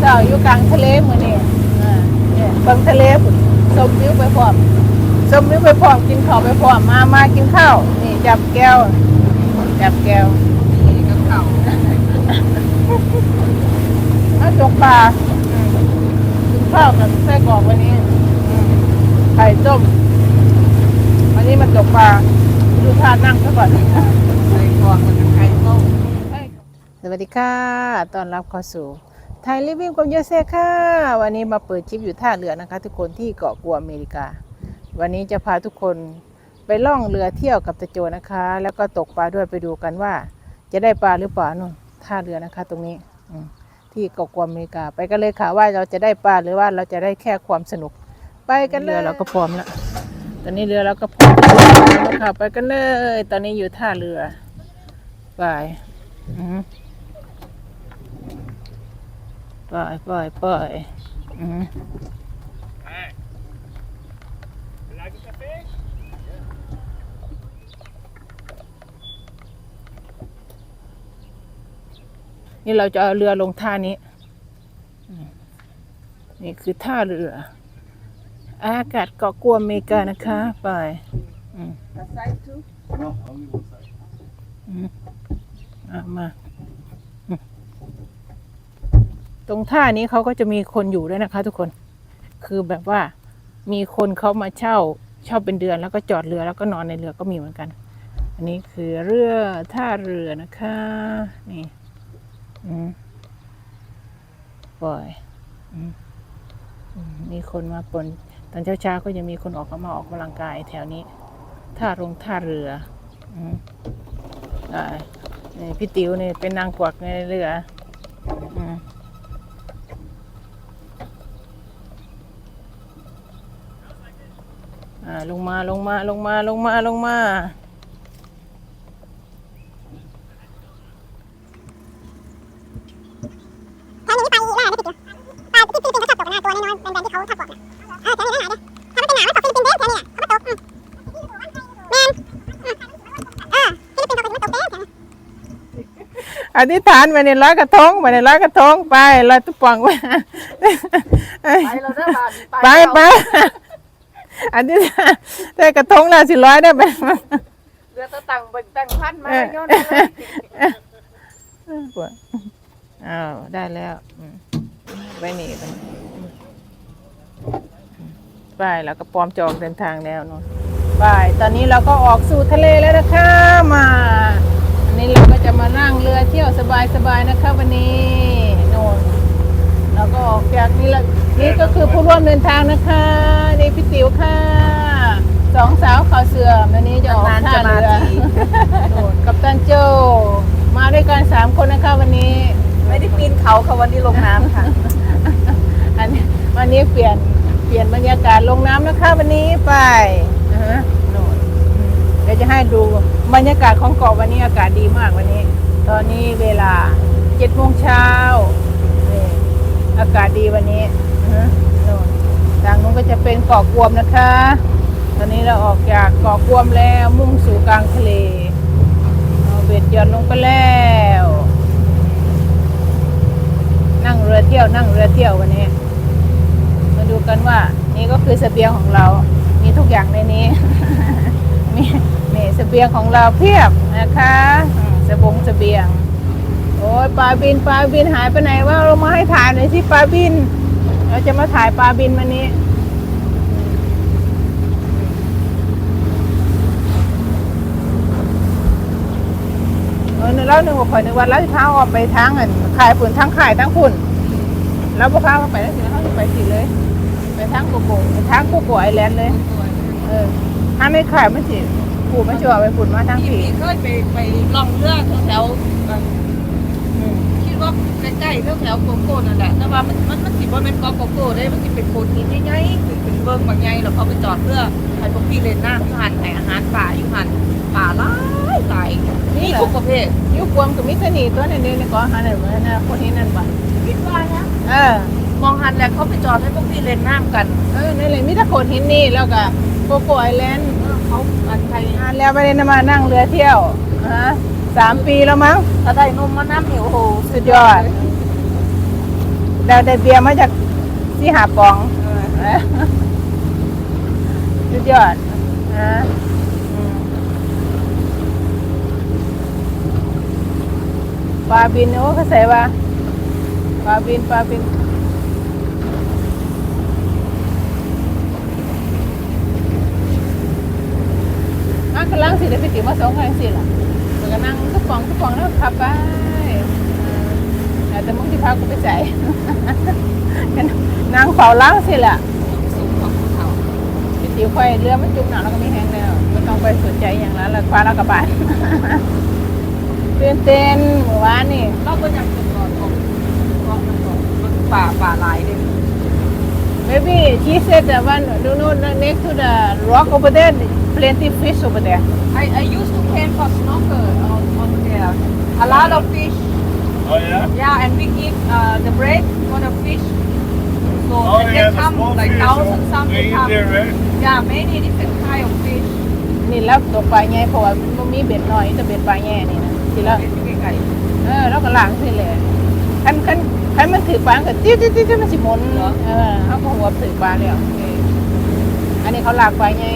เจ้าอยู่กลางทะเลมื้อนี้อ่าเนี่ยเบิ่งทะเลพุ่นชมวิวไปพร้อมชมวิวไปพร้อมกินข้าวไปพร้อมมามากินข้าวนี่จับแก้ว จับแก้วนี่ก็เข่ามาจกปลาอืมกินข้าวกับไส้กรอกวันนี้อืมไข่ต้มวันนี้มาจกปลาดูท่านั่งซะก่อนใส่กรอกมันจะไข่ต้มสวัสดีค่ะ ตอนรับเข้าสู่ ไทยลิฟวิ่งกับโยเซค่ะ วันนี้มาเปิดคลิปอยู่ท่าเรือนะคะ ทุกคนที่เกาะกัวอเมริกา วันนี้จะพาทุกคนไปล่องเรือเที่ยวกับตะโจนะคะ แล้วก็ตกปลาด้วยไปดูกันว่า จะได้ปลาหรือเปล่านู่นท่าเรือนะคะ ตรงนี้อืมที่เกาะกัวอเมริกา ไปกันเลยค่ะว่าเราจะได้ปลาหรือว่าเราจะได้แค่ความสนุก ไปกันเลยเรือเราก็พร้อมแล้วตอนนี้เรือเราก็พร้อมแล้วค่ะไปกันเลย ตอนนี้อยู่ท่าเรือไปอืม ปล่อยปล่อยปล่อยอืมนี่เราจะเอาเรือลงท่านี้อืมนี่คือท่าเรือ อากาศเกาะกัวอเมริกานะคะ ไปอืมกระไซทุ No, only one side. อืมอะมาอืม ตรงท่านี้เขาก็จะมีคนอยู่ด้วยนะคะ ทุกคน คือแบบว่ามีคนเขามาเช่าเช่าเป็นเดือนแล้วก็จอดเรือแล้วก็นอนในเรือก็มีเหมือนกัน อันนี้คือเรือท่าเรือนะคะ นี่อืมปล่อยอืมมีคนมาปนตอนเช้าๆก็จะมีคนออกมาออกกำลังกายแถวนี้ ท่าโรงท่าเรืออืมได้นี่พี่ติ๋วเนี่ยเป็นนางกวักในเรือ อืม อ่าลงมาลงมาลงมาลงมาลงมาแค่นี้ไปอีกแล้วนะพี่ติ๋วปลาที่ฟิลิปปินส์เขาชอบตกนะตัวน้อยๆเป็นแบรนด์ที่เขาชอบตกนะเออแค่นี้นะถ้ามันเป็นหนาวมันตกฟิลิปปินส์เด้แค่นี้เขามาตกอืมแมนอืมเออฟิลิปปินส์เขาก็จะมาตกเด้แค่นี้อธิษฐานไปในร้อยกระทงไปในร้อยกระทงไปลอยตุ๊ปองไปไปเราได้บาทไปไปอธิ ษฐานได้กระทงแล้วสิร้อยได้ไปเรือตะตังเบิ่งตังพันมาเออโยนมาเลยปวดอ้าวได้แล้วอืมไว้หนีไปไปแล้วก็พร้อมจองเดินทางแล้วเนาะไปตอนนี้เราก็ออกสู่ทะเลแล้วนะคะมาอันนี้เราก็จะมานั่งเรือเที่ยวสบายๆนะคะวันนี้โน่น เราก็ออกจากนี่ละนี่ก็คือผู้ร่วมเดินทางนะคะนี่พี่ติ๋วค่ะสองสาวขาวเสือมวันนี้จะออกท่าเรือโน่นกับตันโจ มาด้วยกันสามคนนะคะวันนี้ ไม่ได้ปีนเขาค่ะวันนี้ลงน้ำค่ะอันนี้วันนี้เปลี่ยนเปลี่ยนบรรยากาศลงน้ำนะคะวันนี้ไปอ่าฮะโน่นอืมเดี๋ยวจะให้ดูบรรยากาศของเกาะวันนี้อากาศดีมากวันนี้ ตอนนี้เวลาเจ็ดโมงเช้านี่ อากาศดีวันนี้อ่าฮะทางนู้นก็จะเป็นเกาะกวมนะคะ ตอนนี้เราออกจากเกาะกวมแล้วมุ่งสู่กลางทะเลเอาเบ็ดย่อนลงไปแล้ว นั่งเรือเที่ยวนั่งเรือเที่ยววันนี้ มาดูกันว่า นี่ก็คือเสบียงของเรา มีทุกอย่างในนี้ มีนี่เสบียงของเราเพียบนะคะสบงเสบียง โอ้ยปลาบินปลาบินหายไปไหนว่าเรามาให้ถ่ายหน่อยสิปลาบิน เราจะมาถ่ายปลาบินวันนี้เออแล้วหนึ่งว่าข่อยนึกว่าแล้วเท้าออกไปทางอันขายฝุ่นทางขายทางฝุ่นแล้วพวกเขาไปแล้วสิเขาไปสิเลย ไปทางโกโก้ไปทางโกโก้ไอแลนด์เลย เออถ้าไม่ขายมันสิผูมันจะเอาไปฝุ่นมาทางพี่ผีพี่เคยไปไปล่องเรือแถว มคิดว่าใกล้ๆแถวๆโกโก้นั่นแหละแต่ว่ามันมันมันสิบ่เป็นเกาะโกโก้ได้มันสิเป็นโขดหินใหญ่ๆเป็นเป็นเบิ่งบางใหญ่แล้วเขาไปจอดเพื่อให้พวกพี่เล่นน้ำอยู่หันให้อาหารป่าอยู่หันป่าหลายหลายมีทุกประเภทยุควมกับมิสนีตัวนั้นเองในเกาะฮันเนี่ยมันนะคนนี้นั่นบ่คิดว่านะเออมองหันแล้วเขาไปจอดให้พวกพี่เล่นน้ำกันเออนั่นเลยมิตรโขดหินนี่แล้วก็โกโก้ไอแลนด์เออเขาอันไทยอ่าแล้วไม่ได้มานั่งเรือเที่ยวฮะ สามปีแล้วมั้งถ้าได้นมมาน้ำเหนียวโอ้โหสุดยอดเเราได้เบียร์มาจากที่หาปองเออเอ้ยสุดยอดนะอืมปลาบิน โอ้เขาใส่ว่าปลาบินปลาบินอะกำลังสิได้ไปติมาสองครั้งสิล่ะมัน ก็นั่งทุกฟองทุกฟองแล้วขับไปแต่มึงที่พากูไปใส่นนั่งเฝ้าล้างสิล่ะสูงของเขาพี่ติ๋วค่อยเรือมันจุกหนักแล้วก็มีแห้งแล้วไม่ต้องไปสนใจอย่างนั้นแล้วคว้าแล้วกลับบ้านตื่นเต้นเมื่อวานนี่เราก็อยากจะก่อนของกาะมันก่อนมันป่าป่าลายเด้ maybe she said that one do know next to the rock over there plenty fish over there I I used to camp for snorkel on on there a lot of fish Oh yeah? yeah and we give uh, the bread for the fish so Oh they yeah, the come small like fish. thousand some They they eat come there, right? yeah many different kind of fish นี่แล้วตกปลาใหญ่เพราะว่ามันมีเบ็ดน้อยแต่เบ็ดปลาใหญ่นี่นะทีละเป็นไก่เออแล้วก็ล้างสิเลยคันคัน คันมันถือปลาก็ติ๊ดติ๊ดติ๊ดมันสิหมุนเออเขาก็หัวถือปลาแล้วโอเคอันนี้เขาลากปลาใหญ่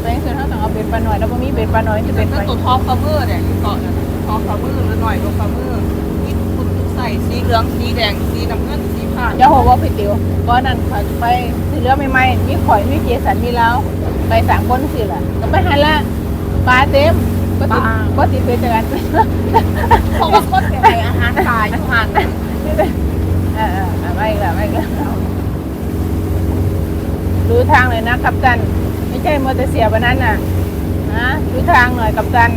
เพราะฉะนั้นเขาต้องเอาเบ็ดปลาน้อยแล้วพอมีเบ็ดปลาน้อยจะเป็เบ็นดปลาตัวท็อปฟาร์เมอร์เนี่ยอยู่เกาะเนี่ยท็อปฟาร์เมอร์หรือหน่อยลงฟาร์เมอร์มีคุณใส่สีเหลืองสีแดงสีน้ำเงินสีฟ้าเจ้าหัวว่าพี่ติ๋วก็นั่นเขาไปซื้อเรือใหม่ๆมีข่อยมีเจสันมีแล้วไปสามคนสิล่ะก็ไปหันละปลาเต็มก็ติดก็ติดไปเจอกัน เพราะว่าคนไก่อาหารตายอยู่หันเออเออเออไม่ละไม่ละดูทางเลยนะกัปตัน ไม่ใช่มอเตอร์เสียวันนั้นน่ะนะดูทางหน่อยกัปตัน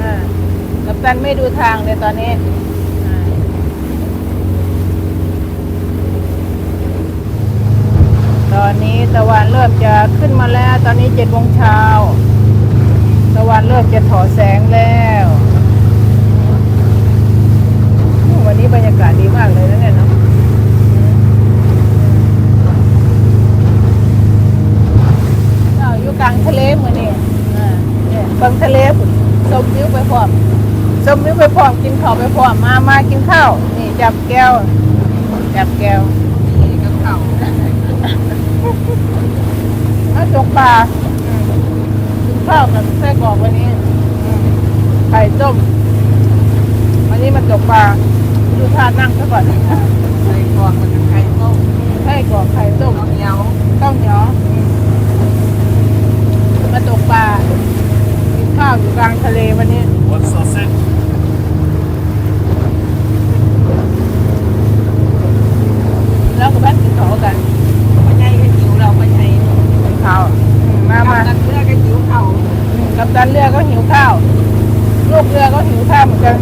อ่ากัปตันไม่ดูทางเลยตอนนี้ตอนนี้ตะวันเริ่มจะขึ้นมาแล้ว ตอนนี้เจ็ดโมงเช้าตะวันเริ่มจะถอแสงแล้วอืมวันนี้บรรยากาศดีมากเลยนะเนี่ยเนาะ เราอยู่กลางทะเลเหมือนนี่อ่าเนี่ยฟังทะเลพุ่นชมวิวไปพร้อมช มวิวไปพร้อมกินข้าวไปพร้อมมามากินข้าวนี่จับแก้ว จับแก้วนี่ก็ข่ามาตกปลากินข้าวกับไส้กรอกวันนี้ไข่ต้มวันนี้มาตกปลาดูท่านั่งซะก่อนใส่กรอกมันไข่ต้มไส้กรอกไข่ต้มข้าวเหนียวข้าวเหนียวมมาตกปลากินข้าวอยู่กลางทะเลวันนี้ What's sausage? แล้วก็แวะกินข้าวกันปัญญาก็หิวเราปัญญากินข้าวอืมมามากันเลือกก็หิวเข่าอืมกัปตันเรือก็หิวข้าว ลูกเรือก็หิวข้าวเหมือนกัน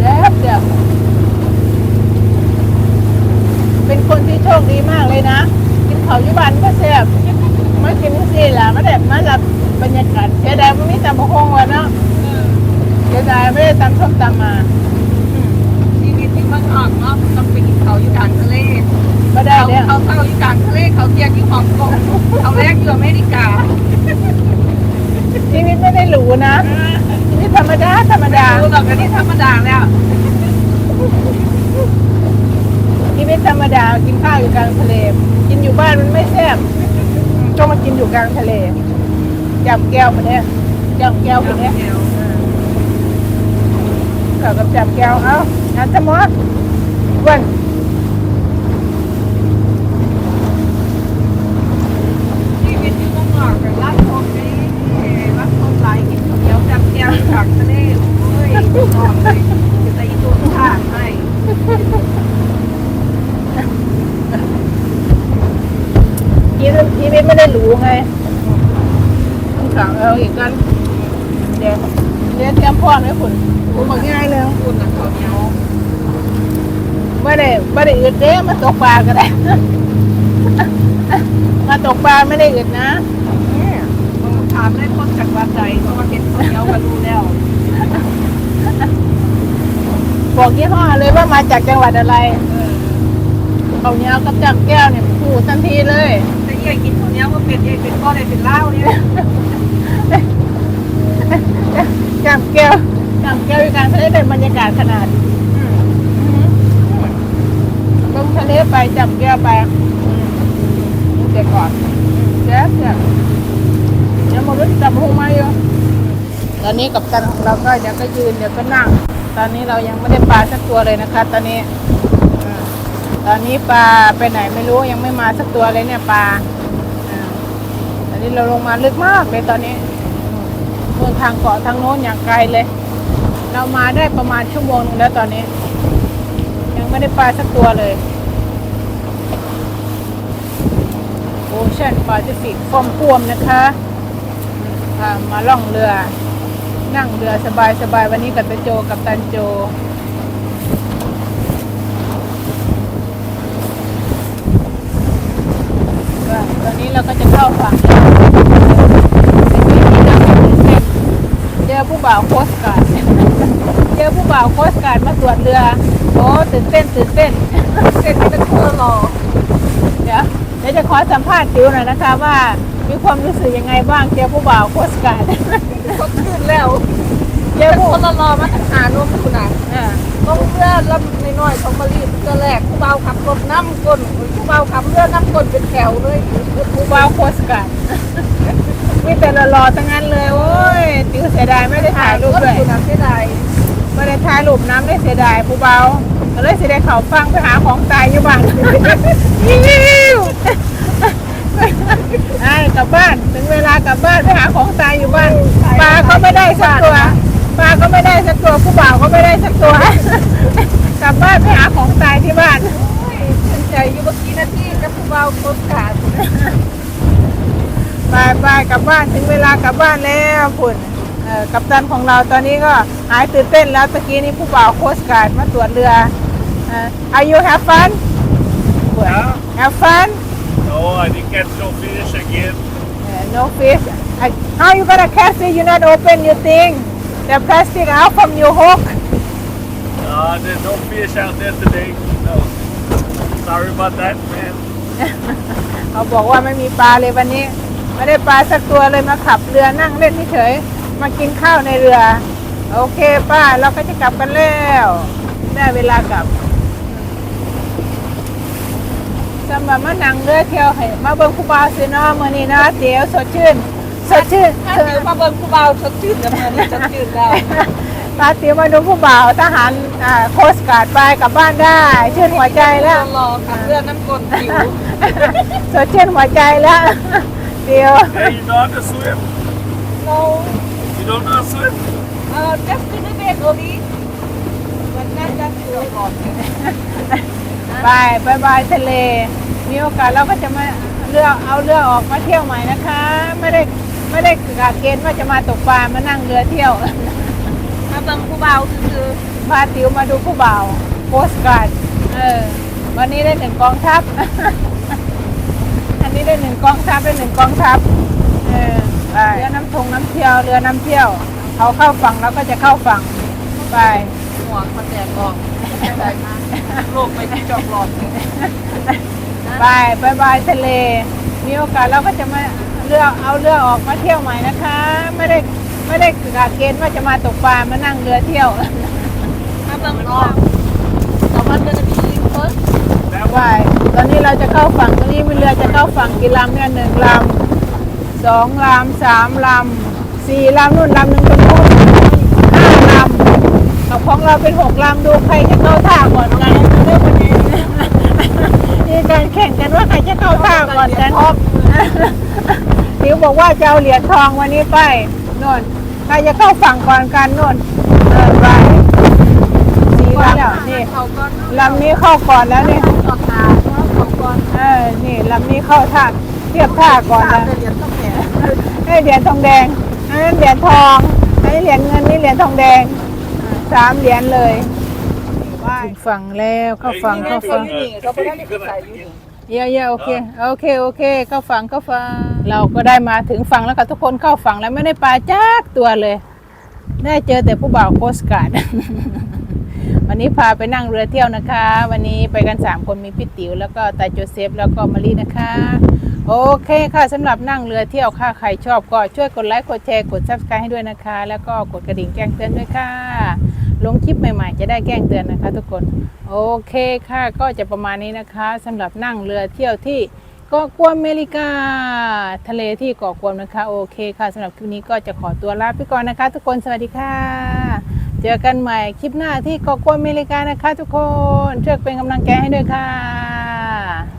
เด็บเด็บเป็นคนที่โชคดีมากเลยนะ กินข้าวอยุบันก็แซ่บมากินสิล่ะมาแบบมาหลับบรรยากาศเสียดายไม่มีตำบะฮงวะเนาะเสียดายไม่ได้ตำส้มตำมา ชีวิตที่มันออกเนาะต้องไปกินเขาอยู่กลางทะเล ก็ได้ เขา เนี่ย เขาเข้าอยู่กลางทะเลเขาเที่ยงที่ฮ่องกงเขาแร กอยู่อเมริกาชีวิตไม่ได้หรูนะชีวิตธรรมดาธรรมดาดูหรอกอันนี้ธรรมดาแล้วชีวิตธรรมดากินข้าวอยู่กลางทะเล กินอยู่บ้านมันไม่แซ่บต้องมากินอยู่กลางทะเลจับแก้วคนเนี้ยจับแก้วคนเนี้ยข้าวกับจับแก้วเอ้างานจะมดวัน ชีวิตที่ต้องออกกับรักชมนี่รักชมหลายกินข้าวเหนียวจับแก้วจากทะเลโอ้ยนอนเลยจะใส่ตัวท่าให้ ชีวิตชีวิตไม่ได้หรูไงต้องสั่งเอาอีกกัน เดี๋ยวเดี๋ยวเตรียมพร้อมให้คุณคุณบอกง่ายเลย คุณนะข้าวเหนียว ไม่ได้ไม่ได้อึดเด้ มาตกปลาก็ได้ มาตกปลาไม่ได้อึดนะเนี่ยผมถามได้คนจากวัดใจเพราะว่าเห็นข้าวเหนียวก็รู้แล้วบอกยี่ห้อเลยว่ามาจากจังหวัดอะไรเออเขาเนี้ยกับจับแก้วเนี่ยพูดทันทีเลยแต่เย่กินข้าวเหนียวก็เป็นเย่เป็นก้อนเลยเป็นเหล้าเนี่ยจับแก้วจจับแก้วกันจะได้เป็นบรรยากาศขนาดอืมอืมลง ทะเลไปจับแก้วไปเดี๋ยวก่อนเดี๋ยวเดี๋ยวเดี๋ยวมาลุ้จับหูมาอยู่ตอนนี้กับตันของเราก็เดี๋ยวก็ยืนเดี๋ยวก็นั่ง ตอนนี้เรายังไม่ได้ปลาสักตัวเลยนะคะ ตอนนี้ตอนนี้ปลาไปไหนไม่รู้ยังไม่มาสักตัวเลยเนี่ยปลาอ่าตอนนี้เราลงมาลึกมากเลยตอนนี้เมืองทางเกาะทางโน้นอย่างไกลเลย เรามาได้ประมาณชั่วโมงนึงแล้วตอนนี้ ยังไม่ได้ปลาสักตัวเลย โอเชียนปาซิฟิกฟอมพวมนะคะมพามาล่องเรือ นั่งเรือสบายสบายๆวันนี้กับตาโจกับตันโจ ตอนนี้เราก็จะเข้าฝั่งแล้วเจอผู้บ่าวโคสการ์ดเจอผู้บ่าวโคสการ์ดมาตรวจเรือ โอ้ตื่นเต้นตื่นเต้นเส้นนี้เป็นตัวรอเดี๋ยว เดี๋ยวจะขอสัมภาษณ์ติวหน่อยนะคะว่ามีความรู้สึกยังไงบ้างเจอผู้บ่าวโคสการ์ดเขาขึ้นแล้วเจเดี๋อยวผู้คนละรอมาทหารนู่นคุณน่ะอ่าต้องเรือลำน้อยๆเขามารีบเรือแรกผู้เบาขับรถน้ำก้นผู้เบาขับเรือน้ำก้นเป็นแถวเลยผู้บ่าวโคสการ์ดมีแต่รอๆทั้งนั้นเลยโอ้ยติวเสียดายไม่ได้ถ่ายรูปด้วยคุณน่ะเสียดายไม่ได้ถ่ายรูปน้ำได้เสียดายผู้เบา ก็เลยสียดายเขาฟังไปหาของตายอยู่บ้านยิ้วไอ้กลับบ้านถึงเวลากลับบ้านไปหาของตายอยู่บ้านปลาก็ไม่ได้สักตัวปลาก็ไม่ได้สักตัวผู้บ่าวก็ไม่ได้สักตัวกลับบ้านไปหาของตายที่บ้านใจอยู่เมื่อกี้นาทีกับผู้เบาคนขาดไปไปกลับบ้านถึงเวลากลับบ้านแล้วคุณกัปตันของเราตอนนี้ก็หายตื่นเต้นแล้วตะกี้นี้ผู้บ่าวโคสการ์ดมาตรวจเรือ เอ่อ Are you have fun Yeah. Have fun No, I didn't get no fish again. Uh, no fish I, How you gonna catch it you not open your thing the plastic out from your hook Uh, there's no fish out there today. No. Sorry about that, man. เขาบอกว่าไม่มีปลาเลยวันนี้ ไม่ได้ปลาสักตัวเลยมาขับเรือนั่งเล่นเฉยๆมากินข้าวในเรือ โอเคป้าเราก็จะกลับกันแล้ว ได้เวลากลับ สำหรับมานั่งเรือเที่ยวให้มาเบิ่งผู้บ่าวสิเนาะมื้อนี้นะเตี๋ยวสดชื่น สดชื่นถ้าถือมาเบิ่งผู้เบาสดชื่นกับเมื่อนี้สดชื่นแล้วตาเตี๋ยวมาดูผู้บ่าวทหารอ่าโคสการ์ดไปกลับบ้านได้ ชื่นหัวใจแล้วรอขับเรือน้ำก้นผิวสดชื่นหัวใจแล้วเตี๋ยว Hey, you know how to swim? เรา You don't know how to swim? เอ่อ just a little bit only มันน่าจะเรือก่อน บายบายบายทะเล มีโอกาสเราก็จะมาเรือเอาเรือออกมาเที่ยวใหม่นะคะ ไม่ได้ไม่ได้กะเกณฑ์ว่าจะมาตกปลามานั่งเรือเที่ยว มาเบิ่งผู้เบาคือพาติวมาดูผู้บ่าวโพสการ์ดเออวันนี้ได้หนึ่งกองทัพ อันนี้ได้หนึ่งกองทัพได้หนึ่งกองทัพเออไปเรือน้ำทงน้ำเที่ยว เรือน้ำเที่ยว เขาเข้าฝั่งเราก็จะเข้าฝั่งไป หัวมันแตกออกได้มาโลกไปที่จอกหลอดบายบายบายทะเล มีโอกาสเราก็จะมาเรือกเอาเรือออกมาเที่ยวใหม่นะคะ ไม่ได้ไม่ได้กะเกณฑ์ว่าจะมาตกปลามานั่งเรือเที่ยวมาเบิ่งรอบแต่มันจะมีลิงเฟิร์ส That บาตอนนี้เราจะเข้าฝั่งตอนนี้มีเรือจะเข้าฝั่งกี่ลำเนี่ยหนึ่งลำสองลำสามลำสี่ลำนู่นลำหนึ่งตรงนู้นห้าลำ เอาของเราเป็นหกลำดูใครจะเข้าท่าก่อนกันเรื่องวันนี้มีการแข่งกันว่าใครจะเข้าท่าก่อนกันติวบอกว่าจะเอาเหรียญทองวันนี้ไปโน่นใครจะเข้าฝั่งก่อนกันโน่นเออไปสี่ลำแล้วนี่เขาก็ลำนี้เข้าก่อนแล้วนี่ต่อตาเขาก่อนเออนี่ลำนี้เข้าท่าเทียบท่าก่อนตานะเหรียญต้องแก่ให้เหรียญทองแดงอันนั้นเหรียญทองอันนี้เหรียญเงินนี่เหรียญทองแดงอ่า สามเหรียญเลยถึงฝั่งแล้วเข้าฝั่งเข้าฝั่งเขาไม่ได้ใส่อยู่นี่ เยอะเยอะโอเคโอเคโอเค เข้าฝั่งเข้าฝั่งเราก็ได้มาถึงฝั่งแล้วกับทุกคนเข้าฝั่งแล้วไม่ได้ปลาจักตัวเลย ได้เจอแต่ผู้บ่าวโคสการ์ด วันนี้พาไปนั่งเรือเที่ยวนะคะ วันนี้ไปกัน3คนมีพี่ติ๋วแล้วก็ตาโจเซฟแล้วก็มารีนะคะ โอเคค่ะสำหรับนั่งเรือเที่ยวค่ะใครชอบก็ช่วยกดไลค์กดแชร์กด subscribe ให้ด้วยนะคะ แล้วก็กดกระดิ่งแจ้งเตือนด้วยค่ะลงคลิปใหม่ๆ จะได้แจ้งเตือนนะคะ ทุกคนโอเคค่ะก็จะประมาณนี้นะคะสำหรับนั่งเรือเที่ยวที่เกาะกวมอเมริกา ทะเลที่เกาะกวมนะคะโอเคค่ะสำหรับคลิปนี้ก็จะขอตัวลาไปก่อนนะคะ ทุกคนสวัสดีค่ะ เจอกันใหม่คลิปหน้าที่เกาะกวมอเมริกานะคะ ทุกคนช่วยเป็นกำลังใจให้ด้วยค่ะ